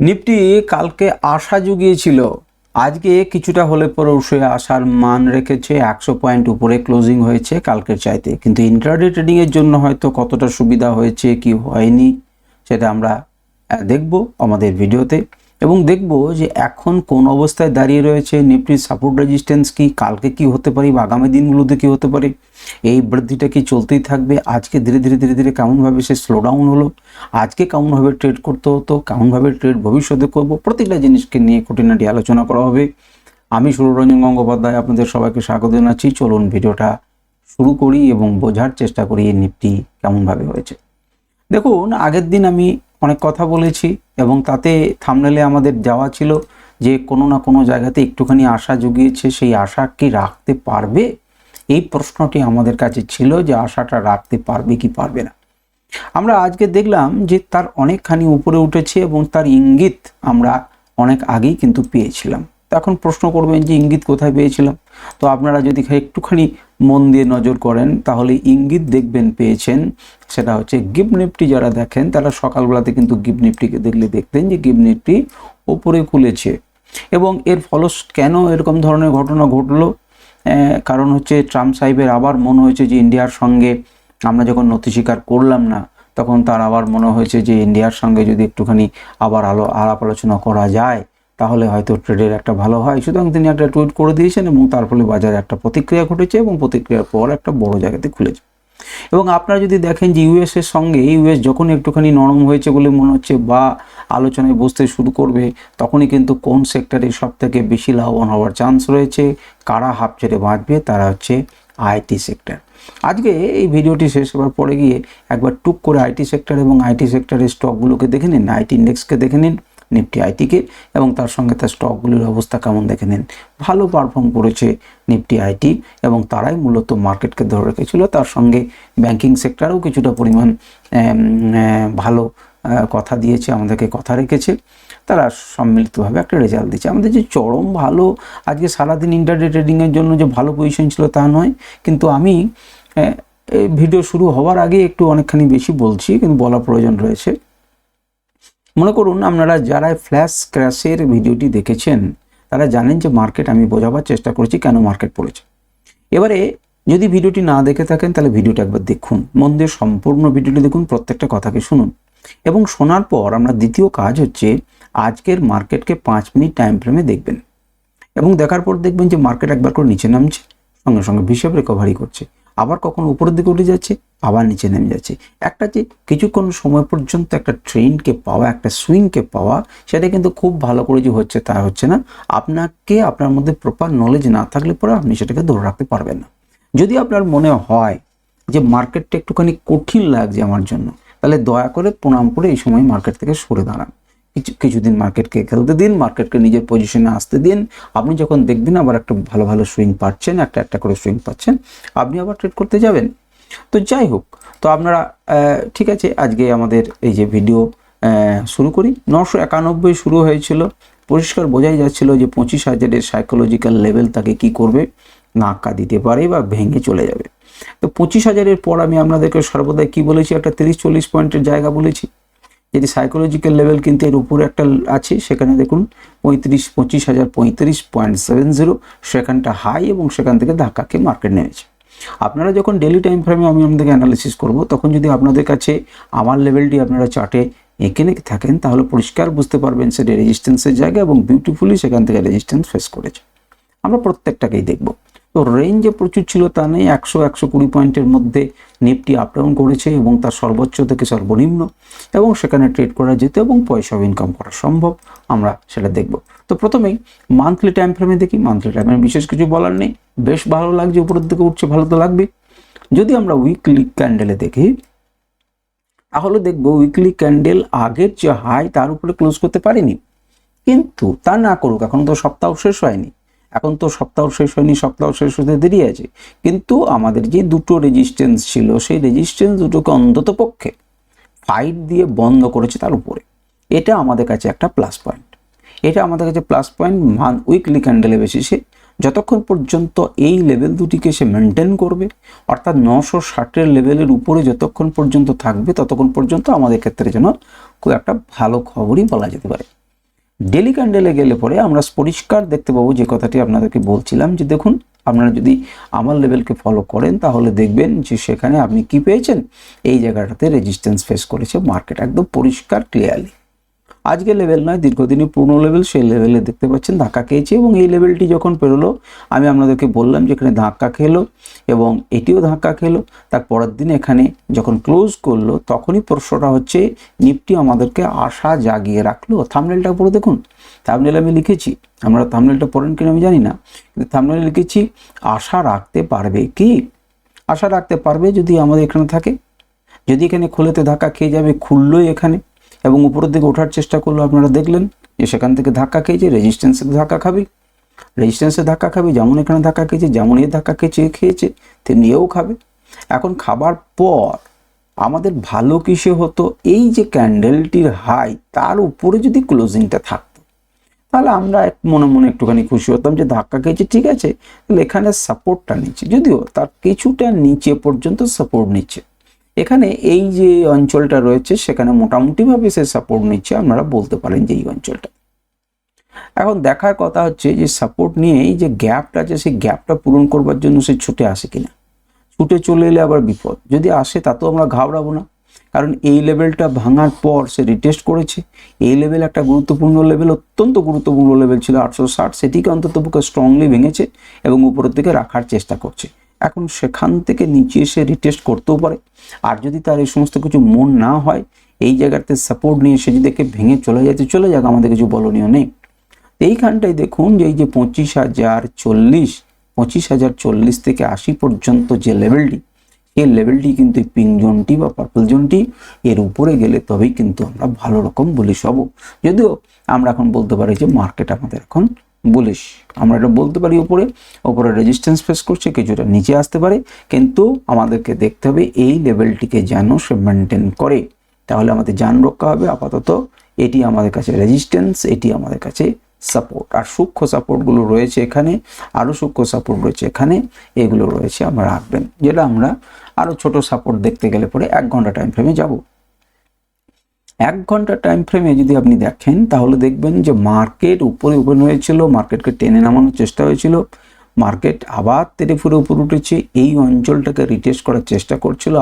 Nifty কালকে আশা জুগিয়েছিল। আজকে কিছুটা হলে পরে উঠে আসার মান রেখেছে একশো পয়েন্ট উপরে ক্লোজিং হয়েছে কালকের চাইতে। কিন্তু ইন্টারডে ট্রেডিংয়ের জন্য হয়তো কতটা সুবিধা হয়েছে, কি হয়নি, সেটা আমরা দেখব আমাদের ভিডিওতে। এবং দেখব যে এখন কোন অবস্থায় দাঁড়িয়ে রয়েছে নিফটির সাপোর্ট রেজিস্ট্যান্স কি, কালকে কি হতে পারে বা আগামী দিনগুলোতে কি হতে পারে। এই বৃদ্ধিটা কি চলতেই থাকবে? আজকে ধীরে ধীরে ধীরে ধীরে কেমনভাবে সে স্লো ডাউন হলো? আজকে কেমনভাবে ট্রেড করতে হতো? কেমনভাবে ট্রেড ভবিষ্যতে করব? প্রতিটা জিনিসকে নিয়ে খুঁটিনাটি আলোচনা করা হবে। আমি সুররঞ্জন গঙ্গোপাধ্যায় আপনাদের সবাইকে স্বাগত জানাচ্ছি। চলুন ভিডিওটা শুরু করি এবং বোঝার চেষ্টা করি এই নিফটি কেমনভাবে হয়েছে। দেখুন, আগের দিন আমি অনেক কথা বলেছি এবং তাতে থামনেলে আমাদের যাওয়া ছিল যে কোনো না কোনো জায়গাতে একটুখানি আশা জুগিয়েছে। সেই আশা কি রাখতে পারবে? এই প্রশ্নটি আমাদের কাছে ছিল যে আশাটা রাখতে পারবে কি পারবে না। আমরা আজকে দেখলাম যে তার অনেকখানি উপরে উঠেছে এবং তার ইঙ্গিত আমরা অনেক আগেই কিন্তু পেয়েছিলাম। তো এখন প্রশ্ন করবেন যে ইঙ্গিত কোথায় পেয়েছিলাম? তো আপনারা যদি একটুখানি মন দিয়ে নজর করেন, তাহলে ইঙ্গিত দেখবেন পেয়েছেন, সেটা হচ্ছে গিফট নিফটি যারা দেখেন, তারা সকালবেলাতে কিন্তু গিফট নিফটিকে দেখলে দেখতেন যে গিফট নিফটি ওপরে খুলেছে এবং এর ফলস, কেন এরকম ধরনের ঘটনা ঘটলো? কারণ হচ্ছে ট্রাম্প সাহেবের আবার মনে হয়েছে যে ইন্ডিয়ার সঙ্গে আমরা যখন নথি স্বীকার করলাম না, তখন তার আবার মনে হয়েছে যে ইন্ডিয়ার সঙ্গে যদি একটুখানি আবার আলো, আলাপ আলোচনা করা যায়, তাহলে হয়তো ট্রেডের একটা ভালো হয়। সুতরাং তিনি একটা টুইট করে দিয়েছেন এবং তার ফলে বাজারে একটা প্রতিক্রিয়া ঘটেছে এবং প্রতিক্রিয়ার পর একটা বড় জায়গাতে খুলেছে। এবং আপনারা যদি দেখেন যে ইউএস এর সঙ্গে ইউএস যখন একটুখানি নরম হয়েছে বলে মনে হচ্ছে বা আলোচনায় বসতে শুরু করবে, তখনই কিন্তু কোন সেক্টরে সব থেকে বেশি লাভবান হওয়ার চান্স রয়েছে, কারা হাফ ছেড়ে বাঁচবে, তারা হচ্ছে আইটি সেক্টর আজকে এই ভিডিওটি শেষ হওয়ার পরে গিয়ে একবার টুক করে আইটি সেক্টর এবং আইটি সেক্টরের স্টকগুলোকে দেখে নিন আইটি ইন্ডেক্সকে দেখে নিন। নিফটি আইটিকে এবং তার সঙ্গে তার স্টকগুলির অবস্থা কেমন দেখে নিন। ভালো পারফর্ম করেছে নিফটি আইটি এবং তারাই মূলত মার্কেটকে ধরে রেখেছিল। তার সঙ্গে ব্যাংকিং সেক্টরেও কিছুটা পরিমাণ ভালো কথা দিয়েছে, আমাদেরকে কথা রেখেছে। তারা সম্মিলিতভাবে একটা রেজাল্ট দিচ্ছে আমাদের যে চরম ভালো, আজকে সারাদিন ইন্টারডে ট্রেডিংয়ের জন্য যে ভালো পজিশন ছিল তা নয়। কিন্তু আমি ভিডিও শুরু হওয়ার আগে একটু অনেকখানি বেশি বলছি, কিন্তু বলা প্রয়োজন রয়েছে। মনে করুন আপনারা যারা ফ্ল্যাশ ক্র্যাশের ভিডিওটি দেখেছেন, তারা জানেন যে মার্কেট আমি বোঝাবার চেষ্টা করেছি কেন মার্কেট পড়েছে। এবারে যদি ভিডিওটি না দেখে থাকেন, তাহলে ভিডিওটা একবার দেখুন। মন দিয়ে সম্পূর্ণ ভিডিওটি দেখুন, প্রত্যেকটা কথাকে শুনুন। এবং শোনার পর আমরা দ্বিতীয় কাজ হচ্ছে, আজকের মার্কেটকে পাঁচ মিনিট টাইম ফ্রেমে দেখবেন। এবং দেখার পর দেখবেন যে মার্কেট একবার করে নিচে নামছে, সঙ্গে সঙ্গে হিসাব রিকভারি করছে। আবার কখন উপরের দিকে উঠে যাচ্ছে, আবার নিচে নেমে যাচ্ছে। একটা যে কিছুক্ষণ সময় পর্যন্ত একটা ট্রেনকে পাওয়া, একটা সুইংকে পাওয়া, সেটা কিন্তু খুব ভালো করে যে হচ্ছে তা হচ্ছে না। আপনাকে আপনার মধ্যে প্রপার নলেজ না থাকলে পরে আপনি সেটাকে ধরে রাখতে পারবেন না। যদি আপনার মনে হয় যে মার্কেটটা একটুখানি কঠিন লাগছে আমার জন্য, তাহলে দয়া করে প্রণাম করে এই সময় মার্কেট থেকে সরে দাঁড়ান। কিছু, কিছুদিন মার্কেটকে খেলতে দিন মার্কেটকে নিজের পজিশনে আসতে দিন। আপনি যখন দেখবেন আবার একটা ভালো ভালো সুইং পাচ্ছেন, একটা একটা করে সুইং পাচ্ছেন, আপনি আবার ট্রেড করতে যাবেন। তো যাই হোক, তো আপনারা ঠিক আছে, আজকে আমাদের এই যে ভিডিও শুরু করি। নশো একানব্বই শুরু হয়েছিল। পরিষ্কার বোঝাই যাচ্ছিল যে পঁচিশ হাজারের সাইকোলজিক্যাল লেভেল তাকে কি করবে? নাক্কা দিতে পারে বা ভেঙে চলে যাবে। তো পঁচিশ হাজারের পর আমি আপনাদেরকে সর্বদাই কি বলেছি? একটা তিরিশ, চল্লিশ পয়েন্টের জায়গা বলেছি। যদি সাইকোলজিক্যাল লেভেল কিন্তু এর উপরে একটা আছে, সেখানে দেখুন পঁয়ত্রিশ, পঁচিশ হাজার, পঁয়ত্রিশ পয়েন্ট সেভেন জিরো সেখানটা হাই এবং সেখান থেকে ধাক্কাকে মার্কেট নেমেছে। আপনারা যখন ডেলি টাইম ফ্রেমে আমি আপনাদেরকে অ্যানালিসিস করব, তখন যদি আপনাদের কাছে আমার লেভেলটি আপনারা চার্টে এঁকে নেকে থাকেন, তাহলে পরিষ্কার বুঝতে পারবেন সেটা রেজিস্ট্যান্সের জায়গা এবং বিউটিফুলি সেখান থেকে রেজিস্ট্যান্স ফেস করেছে। আমরা প্রত্যেকটাকেই দেখব। তো রেঞ্জে প্রচুর ছিল তা নেই। একশো একশো কুড়ি পয়েন্টের মধ্যে নিফটি আপ ডাউন করেছে এবং তার সর্বোচ্চ থেকে সর্বনিম্ন এবং সেখানে ট্রেড করা যেত এবং পয়সাও ইনকাম করা সম্ভব। আমরা সেটা দেখব। তো প্রথমেই মান্থলি টাইম ফ্রেমে দেখি। মান্থলি টাইমে বিশেষ কিছু বলার নেই। বেশ ভালো লাগছে, উপরের দিকে উঠছে, ভালো তো লাগবে যদি আমরা উইকলি ক্যান্ডেলে দেখি, তাহলে দেখব উইকলি ক্যান্ডেল আগের যে হাই তার উপরে ক্লোজ করতে পারেনি। কিন্তু তা না করুক, এখন তো সপ্তাহ শেষ হয়নি। এখন তো সপ্তাহ শেষ হয়নি, সপ্তাহ শেষ হতে দেরি আছে। কিন্তু আমাদের যে দুটো রেজিস্ট্যান্স ছিল, সেই রেজিস্ট্যান্স দুটোকে অন্তত পক্ষে ফাইট দিয়ে বন্ধ করেছে তার উপরে। এটা আমাদের কাছে একটা প্লাস পয়েন্ট এটা আমাদের কাছে প্লাস পয়েন্ট মান উইকলি ক্যান্ডেলে বেসিসে যতক্ষণ পর্যন্ত এই লেভেল দুটিকে সে মেনটেন করবে, অর্থাৎ নশো ষাটের লেভেলের উপরে যতক্ষণ পর্যন্ত থাকবে, ততক্ষণ পর্যন্ত আমাদের ক্ষেত্রে যেন খুব একটা ভালো খবরই বলা যেতে পারে। ডেলি ক্যান্ডেলে গেলে পরে আমরা পরিষ্কার দেখতে পাবো যে কথাটি আপনাদেরকে বলছিলাম যে দেখুন, আপনারা যদি আমার লেভেলকে ফলো করেন তাহলে দেখবেন যে সেখানে আপনি কি পেয়েছেন? এই জায়গাটাতে রেজিস্ট্যান্স ফেস করেছে মার্কেট একদম পরিষ্কার ক্লিয়ারলি আজকে লেভেল নয়, দীর্ঘদিনই পুরনো লেভেল সেই লেভেলে দেখতে পাচ্ছেন ধাক্কা খেয়েছে এবং এই লেভেলটি যখন পেরোলো, আমি আপনাদেরকে বললাম যে এখানে ধাক্কা খেলো এবং এটিও ধাক্কা খেলো। তার পরের দিন এখানে যখন ক্লোজ করল, তখনই প্রশ্নটা হচ্ছে, নিফটি আমাদেরকে আশা জাগিয়ে রাখল? থামনেলটা পুরো দেখুন। থামনেল আমি লিখেছি। আমরা থামনেলটা পড়েন কিনা আমি জানি না। কিন্তু থামনেল লিখেছি, আশা রাখতে পারবে কি? আশা রাখতে পারবে যদি আমাদের এখানে থাকে। যদি এখানে খুলেতে ধাক্কা খেয়ে যাবে, খুললোই এখানে। এবং উপরের দিকে ওঠার চেষ্টা করল, আপনারা দেখলেন যে সেখান থেকে ধাক্কা খেয়েছে রেজিস্ট্যান্সে ধাক্কা খাবে। রেজিস্ট্যান্সে ধাক্কা খাবে, যেমন এখানে ধাক্কা খেয়েছে, যেমন এ ধাক্কা খেয়েছে খেয়েছে তেমনি এও খাবে। এখন খাবার পর আমাদের ভালো কিসে হতো, এই যে ক্যান্ডেলটির হাই, তার উপরে যদি ক্লোজিংটা থাকতো, তাহলে আমরা এক মনে মনে একটুখানি খুশি হতাম যে ধাক্কা খেয়েছে, ঠিক আছে এখানে সাপোর্টটা নিচ্ছে যদিও তার কিছুটা নিচে পর্যন্ত সাপোর্ট নিচ্ছে। এখানে এই যে অঞ্চলটা রয়েছে, সেখানে মোটামুটিভাবে সে সাপোর্ট নিচ্ছে, আপনারা বলতে পারেন যে এই অঞ্চলটা। এখন দেখার কথা হচ্ছে যে সাপোর্ট নিয়ে এই যে গ্যাপটা আছে, সেই গ্যাপটা পূরণ করবার জন্য সে ছুটে আসে কিনা। ছুটে চলে এলে আবার বিপদ। যদি আসে তাতেও আমরা ঘাবড়াবো না। কারণ এই লেভেলটা ভাঙার পর সে রিটেস্ট করেছে। এই লেভেল একটা গুরুত্বপূর্ণ লেভেল অত্যন্ত গুরুত্বপূর্ণ লেভেল ছিল আটশো ষাট। সেটিকে অন্তত পক্ষে স্ট্রংলি ভেঙেছে এবং উপরের দিকে রাখার চেষ্টা করছে। এখন সেখান থেকে নিচে এসে রিটেস্ট করতেও পারে। আর যদি তার এই সমস্ত কিছু মন না হয়, এই জায়গাতে সাপোর্ট নিয়ে সে যদি একে ভেঙে চলে যাচ্ছে চলে যাক, আমাদের কিছু বলনীয় নেই। এইখানটায় দেখুন যে এই যে পঁচিশ হাজার চল্লিশ, পঁচিশ হাজার চল্লিশ থেকে আশি পর্যন্ত যে লেভেলটি এই লেভেলটি কিন্তু পিঙ্ক জোনটি বা পার্পল জোনটি এর উপরে গেলে তবেই কিন্তু আমরা ভালো রকম বলিশ হব যদিও আমরা এখন বলতে পারি যে মার্কেট আমাদের এখন বলিশ আমরা এটা বলতে পারি উপরে ওপরে রেজিস্ট্যান্স ফেস করছে, কিছুটা নিচে আসতে পারে, কিন্তু আমাদেরকে দেখতে হবে এই লেভেলটিকে যেন সে মেনটেন করে। তাহলে আমাদের যান রক্ষা হবে, আপাতত এটি আমাদের কাছে রেজিস্ট্যান্স এটি আমাদের কাছে সাপোর্ট আর সূক্ষ্ম সাপোর্টগুলো রয়েছে এখানে আরও সূক্ষ্ম সাপোর্ট রয়েছে এখানে, এগুলো রয়েছে আমরা রাখবেন। যেটা আমরা আরও ছোট সাপোর্ট দেখতে গেলে পরে এক ঘণ্টা টাইম ফ্রেমে যাব। এক ঘণ্টা টাইম ফ্রেমে যদি আপনি দেখেন, তাহলে দেখবেন যে মার্কেট উপরে ওপেন হয়েছিল মার্কেটকে টেনে নামানোর চেষ্টা হয়েছিল। মার্কেট আবার তেরে ফুরে উপরে উঠেছে, এই অঞ্চলটাকে রিটেস্ট করার চেষ্টা করছিল।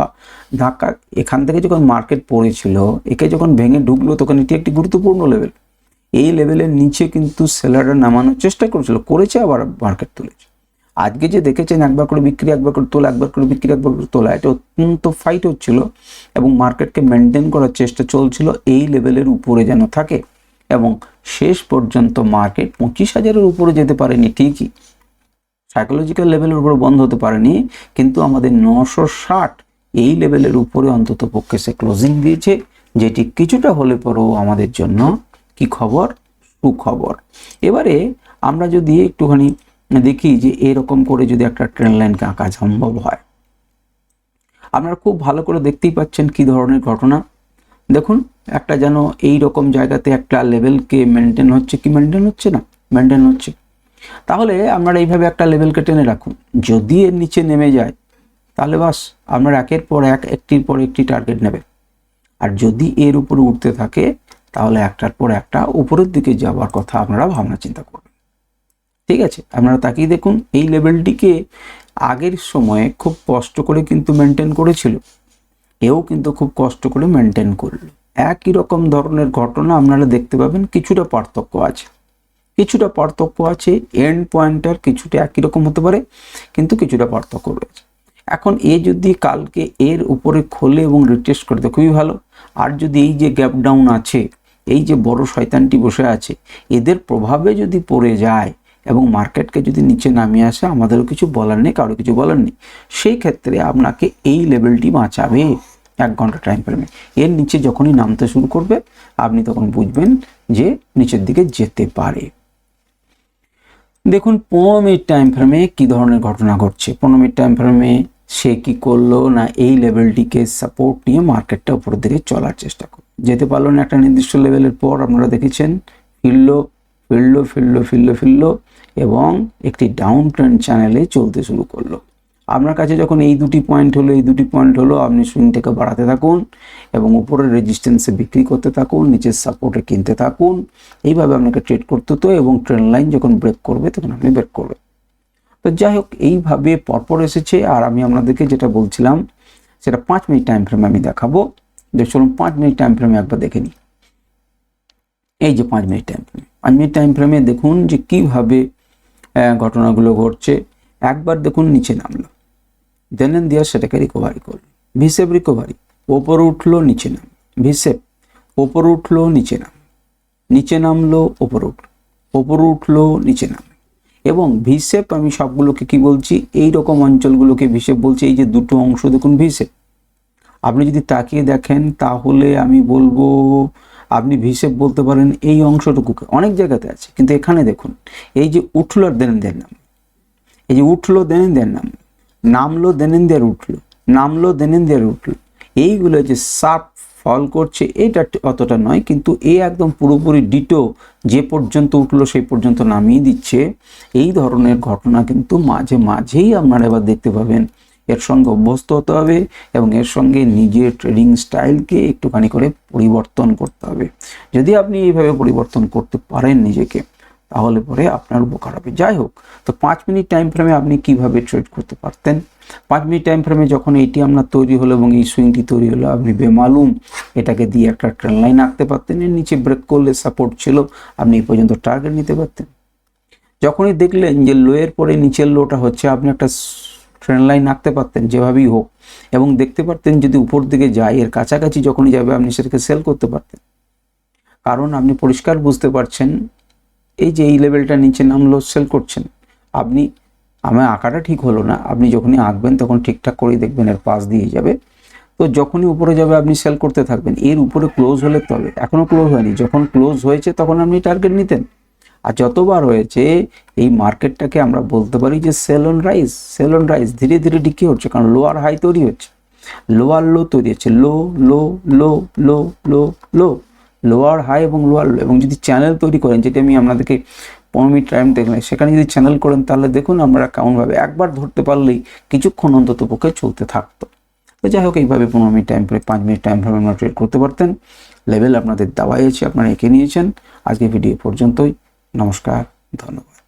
ধাক্কা, এখান থেকে যখন মার্কেট পড়েছিল, একে যখন ভেঙে ঢুকলো, তখন এটি একটি গুরুত্বপূর্ণ লেভেল এই লেভেলের নিচে কিন্তু সেলাররা নামানোর চেষ্টা করেছিল, করেছে আবার মার্কেট তুলেছে। আজকে যে দেখেছেন একবার করে বিক্রি একবার করে তোলা একবার করে বিক্রি একবার করে তোলা, এটা অত্যন্ত ফাইট হচ্ছিল এবং মার্কেটকে মেনটেন করার চেষ্টা চলছিল এই লেভেলের উপরে যেন থাকে এবং শেষ পর্যন্ত মার্কেট পঁচিশ হাজারের উপরে যেতে পারেনি ঠিকই। সাইকোলজিক্যাল লেভেলের উপরে বন্ধ হতে পারেনি, কিন্তু আমাদের নশো ষাট এই লেভেলের উপরে অন্তত পক্ষে সে ক্লোজিং দিয়েছে, যেটি কিছুটা হলে পরেও আমাদের জন্য কি খবর? সুখবর। এবারে আমরা যদি একটুখানি দেখি যে এরকম করে যদি একটা ট্রেন লাইনকে আঁকা সম্ভব হয়। আপনারা খুব ভালো করে দেখতেই পাচ্ছেন কি ধরনের ঘটনা। দেখুন, একটা যেন এই রকম জায়গাতে একটা লেভেলকে মেনটেন হচ্ছে কি মেনটেন হচ্ছে না মেনটেন হচ্ছে। তাহলে আপনারা এইভাবে একটা লেভেলকে টেনে রাখুন। যদি এর নিচে নেমে যায়, তাহলে বাস আপনার একের পর এক, একটির পর একটি টার্গেট নেবে। আর যদি এর উপরে উঠতে থাকে, তাহলে একটার পর একটা উপরের দিকে যাওয়ার কথা আপনারা ভাবনা চিন্তা করবেন ঠিক আছে? আপনারা তাকিয়ে দেখুন, এই লেভেলটিকে আগের সময়ে খুব কষ্ট করে কিন্তু মেনটেন করেছিল। এও কিন্তু খুব কষ্ট করে মেনটেন করল। একই রকম ধরনের ঘটনা আপনারা দেখতে পাবেন, কিছুটা পার্থক্য আছে। কিছুটা পার্থক্য আছে এন্ড পয়েন্টার কিছুটা একই রকম হতে পারে, কিন্তু কিছুটা পার্থক্য রয়েছে। এখন এ যদি কালকে এর উপরে খোলে এবং রিটেস্ট করে দেয় খুবই ভালো। আর যদি এই যে গ্যাপ ডাউন আছে, এই যে বড় শয়তানটি বসে আছে, এদের প্রভাবে যদি পড়ে যায় এবং মার্কেটকে যদি নিচে নামিয়ে আসে, আমাদেরও কিছু বলার নেই কারও কিছু বলার নেই। সেই ক্ষেত্রে আপনাকে এই লেভেলটি বাঁচাবে এক ঘণ্টা টাইম ফ্রেমে এর নিচে যখনই নামতে শুরু করবে, আপনি তখন বুঝবেন যে নিচের দিকে যেতে পারে। দেখুন, পনেরো মিনিট টাইম ফ্রেমে কী ধরনের ঘটনা ঘটছে? পনেরো মিনিট টাইম ফ্রেমে সে কি করল না এই লেভেলটিকে সাপোর্ট নিয়ে মার্কেটটা উপরের দিকে চলার চেষ্টা করল? যেতে পারল না একটা নির্দিষ্ট লেভেলের পর, আপনারা দেখেছেন, ফিরলো ফিরলো ফিরলো ফিরলো ফিরলো। এবং একটি ডাউন ট্রেন্ড চ্যানেলে চলতে শুরু করল। আপনার কাছে যখন এই দুটি পয়েন্ট হলো, এই দুটি পয়েন্ট হলো, আপনি সুইংটাকে বাড়াতে থাকুন এবং উপরের রেজিস্ট্যান্সে বিক্রি করতে থাকুন, নিচের সাপোর্টে কিনতে থাকুন। এইভাবে আপনাকে ট্রেড করতে হতো এবং ট্রেন লাইন যখন ব্রেক করবে, তখন আপনি ব্রেক করবেন। তো যাই হোক, এইভাবে পরপর এসেছে। আর আমি আপনাদেরকে যেটা বলছিলাম, সেটা পাঁচ মিনিট টাইম ফ্রেমে আমি দেখাবো। যে চলুন পাঁচ মিনিট টাইম ফ্রেমে একবার দেখে নিই। এই যে পাঁচ মিনিট টাইম ফ্রেমে পাঁচ মিনিট টাইম ফ্রেমে দেখুন যে কীভাবে ঘটনাগুলো ঘটছে। একবার দেখুন নিচে নামলো। দেন দিয়ে সেটাকে রিকভারি করল। ভিসেপ রিকভারি ওপরে উঠল, নিচে নাম ভিসেপ, ওপরে উঠল, নিচে নাম নিচে নামলো, ওপরে উঠল। ওপরে উঠল, নিচে নাম এবং ভিসেপ, আমি সবগুলোকে কি বলছি? এই রকম অঞ্চলগুলোকে ভিসেপ বলছি, এই যে দুটো অংশ দেখুন ভিসেপ। আপনি যদি তাকিয়ে দেখেন, তাহলে আমি বলব আপনি ভিসেপ বলতে পারেন এই অংশটুকুকে অনেক জায়গাতে আছে, কিন্তু এখানে দেখুন, এই যে উঠল আর দেন দেন নাম, এই যে উঠল দেন দেন নাম, নামলো দেনেন দেয়ার উঠল, নামলো দেনেন দেয়ার উঠল, এইগুলো যে সাপ ফল করছে, এটা অতটা নয়, কিন্তু এ একদম পুরোপুরি ডিটো, যে পর্যন্ত উঠল সেই পর্যন্ত নামিয়ে দিচ্ছে। এই ধরনের ঘটনা কিন্তু মাঝে মাঝেই আপনারা এবার দেখতে পাবেন। এর সঙ্গে অভ্যস্ত হতে হবে এবং এর সঙ্গে নিজের ট্রেডিং স্টাইলকে একটুখানি করে পরিবর্তন করতে হবে। যদি আপনি এইভাবে পরিবর্তন করতে পারেন নিজেকে, তাহলে পরে আপনার উপকার হবে। যাই হোক, তো পাঁচ মিনিট টাইম ফ্রেমে আপনি কীভাবে ট্রেড করতে পারতেন? পাঁচ মিনিট টাইম ফ্রেমে যখন এইটি আপনার তৈরি হলো এবং এই সুইংটি তৈরি হলো, আপনি বেমালুম এটাকে দিয়ে একটা ট্রেন লাইন আঁকতে পারতেন। এর নিচে ব্রেক করলে সাপোর্ট ছিল, আপনি এই পর্যন্ত টার্গেট নিতে পারতেন। যখনই দেখলেন যে লোয়ের পরে নিচের লোটা হচ্ছে, আপনি একটা ট্রেন লাইন আঁকতে পারতেন যেভাবেই হোক এবং দেখতে পারতেন যদি উপর দিকে যায় এর কাছাকাছি যখনই যাবে আপনি সেটাকে সেল করতে পারতেন। কারণ আপনি পরিষ্কার বুঝতে পারছেন, এই যে এই লেভেলটা নিচে নামলো সেল করছেন। আপনি, আমার আঁকাটা ঠিক হলো না, আপনি যখনই আঁকবেন তখন ঠিকঠাক করেই দেখবেন এর পাশ দিয়ে যাবে। তো যখনই উপরে যাবে আপনি সেল করতে থাকবেন, এর উপরে ক্লোজ হলে তবে এখনও ক্লোজ হয়নি, যখন ক্লোজ হয়েছে তখন আপনি টার্গেট নিতেন। আর যতবার হয়েছে, এই মার্কেটটাকে আমরা বলতে পারি যে sell on rise sell on rise ধীরে ধীরে ডিকি হচ্ছে, কারণ লোয়ার হাই তৈরি হচ্ছে। লোয়ার লো তৈরি হচ্ছে low low low low low low lower high এবং লোয়ার লো এবং যদি চ্যানেল তৈরি করেন যেটি আমি আপনাদেরকে পনেরো মিনিট টাইম দেখলাম সেখানে যদি চ্যানেল করেন, তাহলে দেখুন আমরা কেমনভাবে একবার ধরতে পারলেই কিছুক্ষণ অন্তত পক্ষে চলতে থাকতো। তো যাই হোক, এইভাবে পনেরো মিনিট টাইম পরে পাঁচ মিনিট টাইম ফ্রেমে আপনারা ট্রেড করতে পারতেন। লেভেল আপনাদের দেওয়াই আছে, আপনারা এঁকে নিয়েছেন। আজকে ভিডিও পর্যন্তই। নমস্কার ধন্যবাদ।